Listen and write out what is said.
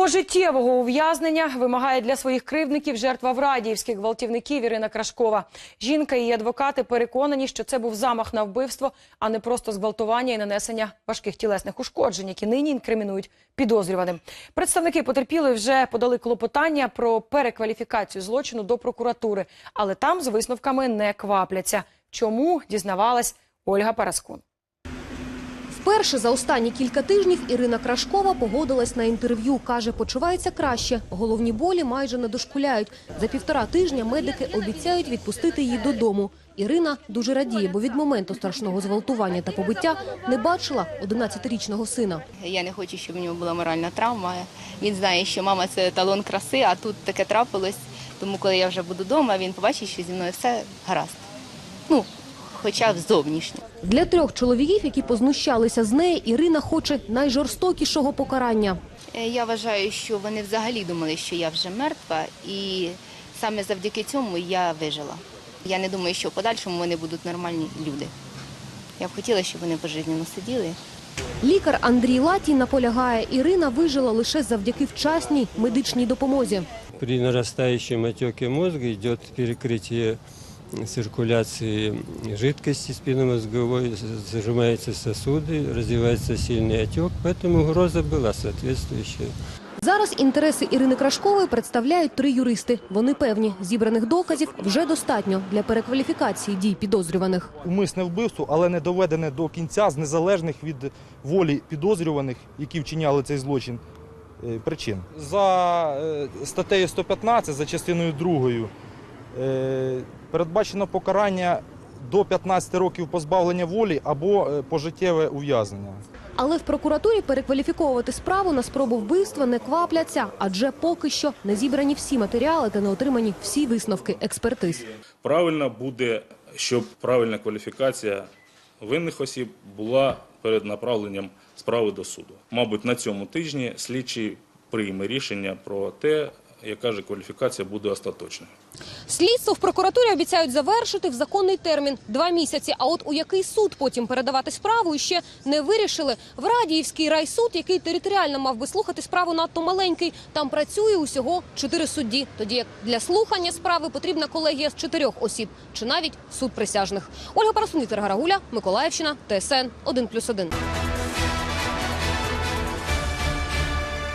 Пожиттєвого ув'язнення вимагає для своїх кривдників жертва врадіївських гвалтівників Ірина Крашкова. Жінка і її адвокати переконані, що це був замах на вбивство, а не просто зґвалтування і нанесення важких тілесних ушкоджень, які нині інкримінують підозрюваним. Представники потерпілої вже подали клопотання про перекваліфікацію злочину до прокуратури, але там з висновками не квапляться. Чому дізнавалась Ольга Параскун? Вперше за останні кілька тижнів Ірина Крашкова погодилась на інтерв'ю. Каже, почувається краще. Головні болі майже не дошкуляють. За півтора тижня медики обіцяють відпустити її додому. Ірина дуже радіє, бо від моменту страшного зґвалтування та побиття не бачила 11-річного сина. Я не хочу, щоб у нього була моральна травма. Він знає, що мама це талон краси, а тут таке трапилось. Тому коли я вже буду вдома, він побачить, що зі мною все гаразд. Ну, хоча б зовнішньо. Для трьох чоловіків, які познущалися з неї, Ірина хоче найжорстокішого покарання. Е, Я вважаю, що вони взагалі думали, що я вже мертва, і саме завдяки цьому я вижила. Я не думаю, що в подальшому вони будуть нормальні люди. Я б хотіла, щоб вони пожизненно сиділи. Лікар Андрій Латій наполягає, Ірина вижила лише завдяки вчасній медичній допомозі. При нарастающем отеке мозга идет перекрытие циркуляции жидкости спинномозговой, зажимаются сосуды, развивается сильный отек, поэтому угроза была соответствующая. Зараз інтереси Ірини Крашкової представляють три юристи. Вони певні, зібраних доказів вже достатньо для перекваліфікації дій підозрюваних. умисне вбивство, але не доведене до кінця з незалежних від волі підозрюваних, які вчиняли цей злочин, е, причин. За е, статтею 115, за частиною 2, е, передбачено покарання до 15 років позбавлення волі або е, пожиттєве ув'язнення. Але в прокуратурі перекваліфіковувати справу на спробу вбивства не квапляться, адже поки що не зібрані всі матеріали та не отримані всі висновки експертиз. Правильно буде, щоб правильна кваліфікація винних осіб була перед направленням справи до суду. Мабуть, на цьому тижні слідчий прийме рішення про те, яка ж кваліфікація буде остаточною. Слідство в прокуратурі обіцяють завершити в законний термін – два місяці. А от у який суд потім передавати справу ще не вирішили. В Радіївський райсуд, який територіально мав би слухати справу надто маленький, там працює усього чотири судді. Тоді як для слухання справи потрібна колегія з чотирьох осіб чи навіть суд присяжних. Ольга Парасун, Віктор Гарагуля, Миколаївщина, ТСН 1+,1.